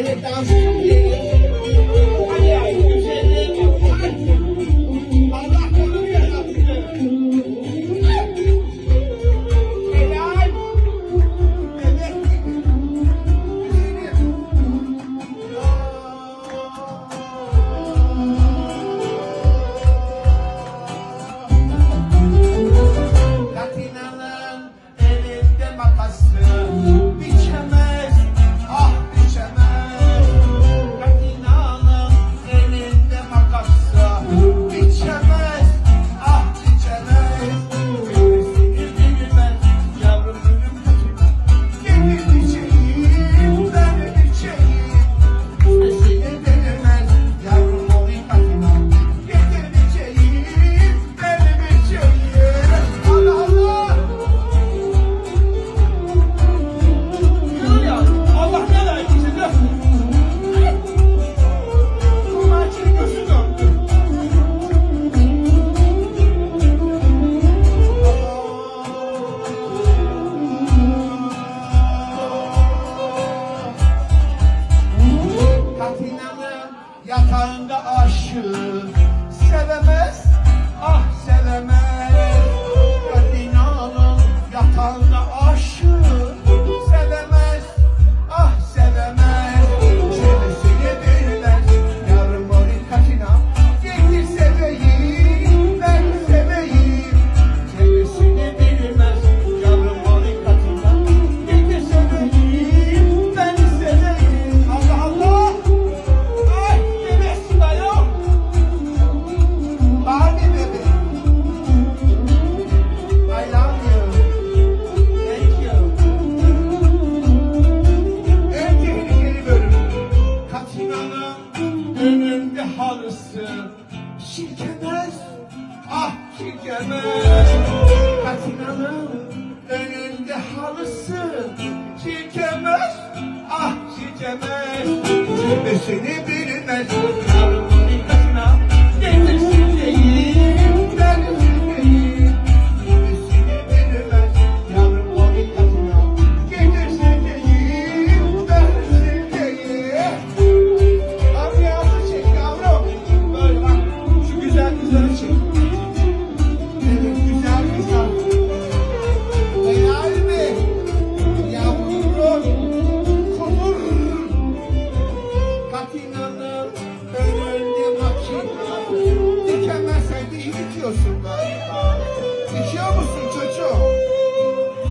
Ele tá sumindo. Aliás, o gênero Kemer Patinalı önünde halısı Çikemez ah çikemez Kimse seni bilmez. iyi gidiyorsun galiba. İçiyor musun çocuğum?